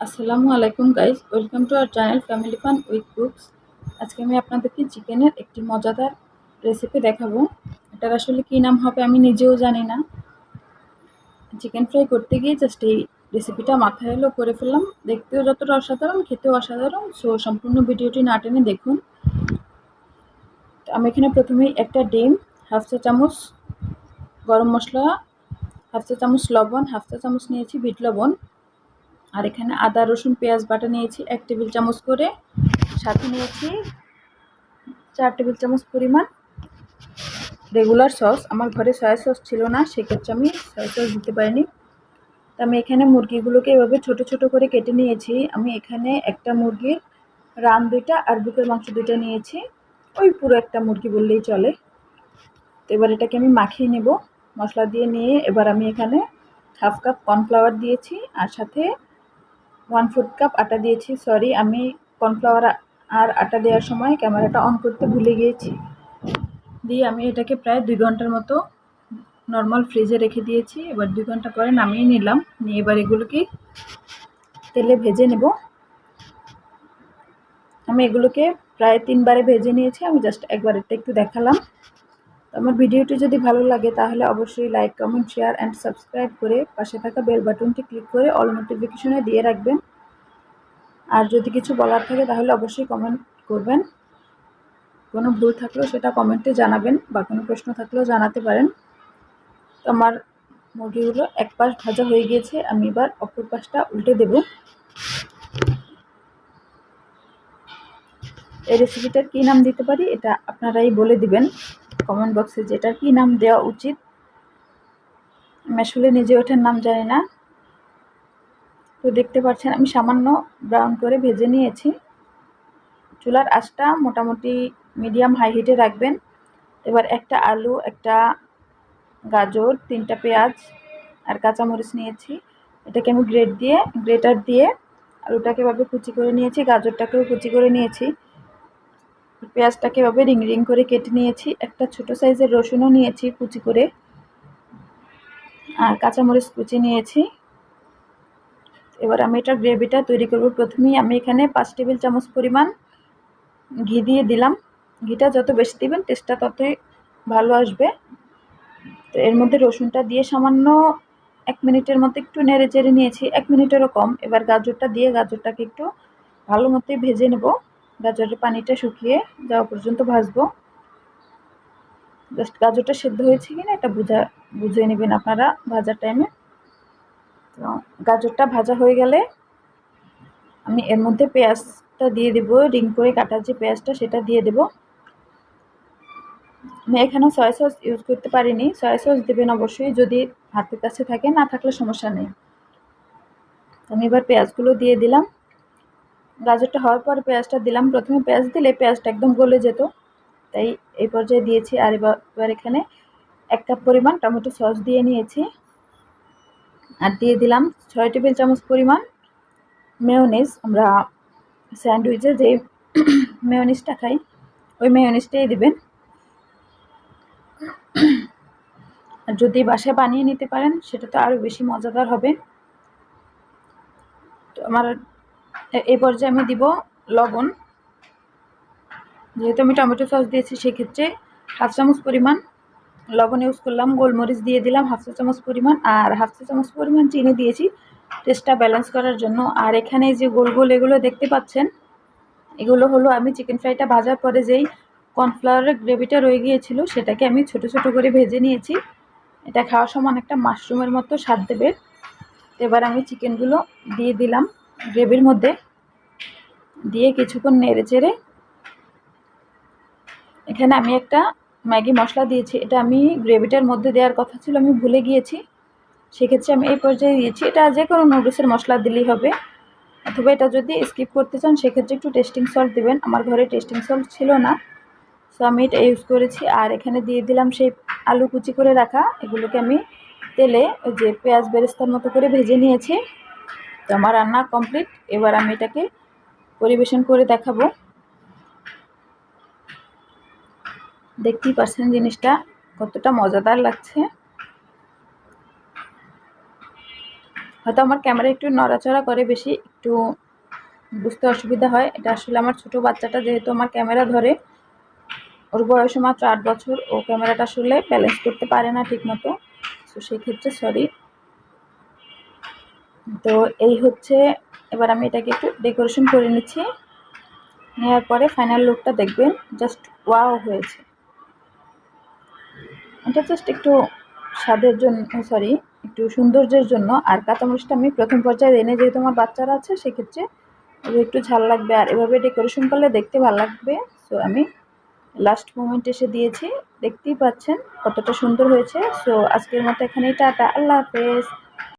আসসালামু আলাইকুম guys welcome to our channel family fun with cooks আজকে আমি আপনাদেরকে চিকেনের একটি মজাদার রেসিপি দেখাবো। এটার আসলে কী নাম হবে আমি নিজেও জানি না। চিকেন ফ্রাই করতে গিয়ে জাস্ট এই রেসিপিটা মাথায় এলো, করে ফেললাম। দেখতেও যতটা অসাধারণ, খেতেও অসাধারণ। সো সম্পূর্ণ ভিডিওটি না টেনে দেখুন। আমি এখানে প্রথমেই একটা ডিম হাফ চা চামচ গরম মশলা হাফ চা চামচ লবণ হাফ চা চামচ নিয়েছি বিট লবণ। আর এখানে আদা, রসুন, পেঁয়াজ বাটা নিয়েছি, এক টেবিল চামচ করে। সাথে নিয়েছি চার টেবিল চামচ পরিমাণ রেগুলার সস আমার ঘরে সয়া সস ছিল না, সেক্ষেত্রে আমি সয়া সস দিতে পারিনি। তো আমি এখানে মুরগিগুলোকে এভাবে ছোট ছোট করে কেটে নিয়েছি। আমি এখানে একটা মুরগির রান দুইটা আর বুকের মাংস দুইটা নিয়েছি। ওই পুরো একটা মুরগি বললেই চলে। তো এবার এটাকে আমি মাখিয়ে নেব। মশলা দিয়ে নিয়ে এবার আমি এখানে হাফ কাপ কর্নফ্লাওয়ার দিয়েছি। আর সাথে ওয়ান ফোর্থ কাপ আটা দিয়েছি। সরি আমি কর্নফ্লাওয়ার আর আটা দেওয়ার সময় ক্যামেরাটা অন করতে ভুলে গিয়েছি। দিয়ে আমি এটাকে প্রায় দুই ঘণ্টার মতো নর্মাল ফ্রিজে রেখে দিয়েছি। এবার দুই ঘণ্টা পরে নামিয়ে নিলাম। নিয়ে এবার এগুলোকে তেলে ভেজে নেব। আমি এগুলোকে প্রায় তিনবারে ভেজে নিয়েছি। আমি জাস্ট একবার এটা একটু দেখালাম। আমার ভিডিওটি যদি ভালো লাগে, তাহলে অবশ্যই like comment share and subscribe করে পাশে থাকা বেল বাটনটি ক্লিক করে অল নোটিফিকেশনে দিয়ে রাখবেন। আর যদি কিছু বলার থাকে তাহলে অবশ্যই কমেন্ট করবেন। কোনো ভুল থাকলেও সেটা কমেন্টে জানাবেন বা কোনো প্রশ্ন থাকলেও জানাতে পারেন। তো আমার মুরগিগুলো এক পাশ ভাজা হয়ে গিয়েছে, আমি এবার অপর পাশটা উল্টে দেব। এই রেসিপিটার কী নাম দিতে পারি এটা আপনারাই বলে দিবেন। কমেন্ট বক্সে যেটা কি নাম দেওয়া উচিত। আমি আসলে নিজে ওঠার নাম জানি না। তো দেখতে পাচ্ছেন, আমি সামান্য ব্রাউন করে ভেজে নিয়েছি। চুলার আঁচটা মোটামুটি মিডিয়াম হাই হিটে রাখবেন। এবার একটা আলু, একটা গাজর, তিনটা পেঁয়াজ আর কাঁচামরিচ নিয়েছি। এটাকে আমি গ্রেট দিয়ে গ্রেটার দিয়ে আলুটাকে এভাবে কুচি করে নিয়েছি, গাজরটাকেও কুচি করে নিয়েছি। পেঁয়াজটাকে এভাবে রিং রিং করে কেটে নিয়েছি। একটা ছোট সাইজের রসুনও নিয়েছি কুচি করে। আর কাঁচামরিচ কুচি নিয়েছি। এবার আমি এটা গ্রেভিটা তৈরি করব। প্রথমেই আমি এখানে পাঁচ টেবিল চামচ পরিমাণ ঘি দিয়ে দিলাম। ঘিটা যত বেশি দিবেন টেস্টটা ততই ভালো আসবে। তো এর মধ্যে রসুনটা দিয়ে সামান্য এক মিনিটের মতো একটু নেড়ে চেড়ে নিয়েছি। এক মিনিটেরও কম। এবার গাজরটা দিয়ে গাজরটাকে একটু ভালো মতোই ভেজে নেব। গাজরের পানিটা শুকিয়ে যাওয়া পর্যন্ত ভাজবো। জাস্ট গাজরটা সেদ্ধ হয়েছে কিনা এটা বুঝা বুঝে নেবেন আপনারা ভাজার টাইমে গাজরটা ভাজা হয়ে গেলে আমি এর মধ্যে পেঁয়াজটা দিয়ে দেবো রিং করে কাটা যে পেঁয়াজটা সেটা দিয়ে দেব। আমি এখানে সয়া সস ইউজ করতে পারিনি সয়া সস দেবেন অবশ্যই যদি হাতের কাছে থাকে, না থাকলে সমস্যা নেই। আমি এবার পেঁয়াজগুলো দিয়ে দিলাম। গাজরটা হওয়ার পর পেঁয়াজটা দিলাম। প্রথমে পেঁয়াজ দিলে পেঁয়াজটা একদম গলে যেত। তাই এই পর্যায়ে দিয়েছি আর এবার এখানে এক কাপ পরিমাণ টমেটো সস দিয়ে নিয়েছি। আর দিয়ে দিলাম ছয় টেবিল চামচ পরিমাণ মেয়নিজ আমরা স্যান্ডউইচে যে মেয়নিজটা খাই, ওই মেয়নিজটাই দেবেন। আর যদি বাসায় বানিয়ে নিতে পারেন, সেটা তো আরও বেশি মজাদার হবে। তো আমার এই পর্যায়ে আমি দিব লবণ। যেহেতু আমি টমেটো সস দিয়েছি, সেক্ষেত্রে হাফ চামচ পরিমাণ লবণ ইউজ করলাম, গোলমরিচ দিয়ে দিলাম, হাফ চা চামচ পরিমাণ, আর হাফ চা চামচ পরিমাণ চিনি দিয়েছি। টেস্টটা ব্যালেন্স করার জন্য। আর এখানে যে গোল গোল এগুলো দেখতে পাচ্ছেন, এগুলো হলো আমি চিকেন ফ্রাইটা ভাজার পরে যেই কর্নফ্লাওয়ারের গ্রেভিটা রয়ে গিয়েছিল, সেটাকে আমি ছোট ছোট করে ভেজে নিয়েছি। এটা খাওয়ার সময় একটা মাশরুমের মতো স্বাদ দেবে। এবার আমি চিকেনগুলো দিয়ে দিলাম গ্রেভির মধ্যে। দিয়ে কিছুক্ষণ নেড়ে চেড়ে এখানে আমি একটা ম্যাগি মশলা দিয়েছি, এটা আমি গ্রেভিটার মধ্যে দেওয়ার কথা ছিল, আমি ভুলে গিয়েছি। সেক্ষেত্রে আমি এই পর্যায়ে দিয়েছি, এটা যে কোনো নুডলসের মশলা দিলেই হবে। অথবা এটা যদি স্কিপ করতে চান, সেক্ষেত্রে একটু টেস্টিং সল্ট দেবেন, আমার ঘরে টেস্টিং সল্ট ছিল না। সো আমি এটা ইউজ করেছি, আর এখানে দিয়ে দিলাম সেই আলু কুচি করে রাখা, এগুলোকে আমি তেলে যে পেঁয়াজ বেরেস্তার মতো করে ভেজে নিয়েছি। তো আমার রান্না কমপ্লিট এবার আমি এটাকে পরিবেশন করে দেখাবো। দেখতেই পাচ্ছেন জিনিসটা, কতটা মজাদার লাগছে। হয়তো আমার ক্যামেরা একটু নড়াচড়া করে বেশি, একটু বুঝতে অসুবিধা হয়। এটা আসলে আমার ছোট বাচ্চাটা যেহেতু আমার ক্যামেরা ধরে, ওর বয়স মাত্র আট বছর, ও ক্যামেরাটা আসলে ব্যালেন্স করতে পারে না ঠিক মতো তো সেই ক্ষেত্রে সরি তো এই হচ্ছে, এবার আমি এটাকে একটু ডেকোরেশন করে নিচ্ছি। নেওয়ার পরে ফাইনাল লুকটা দেখবেন জাস্ট ওয়াও হয়েছে। এটা জাস্ট একটু স্বাদের জন্য সরি একটু সৌন্দর্যের জন্য। আর কাঁচামরিচটা আমি প্রথম পর্যায়ে এনে যেহেতু আমার বাচ্চারা আছে, সেক্ষেত্রে একটু ঝাল লাগবে। আর এভাবে ডেকোরেশন করলে দেখতে ভালো লাগবে। সো আমি লাস্ট মোমেন্ট এসে দিয়েছি। দেখতেই পাচ্ছেন কতটা সুন্দর হয়েছে। সো আজকের মতো এখানেই টাটা। আল্লাহ হাফেজ।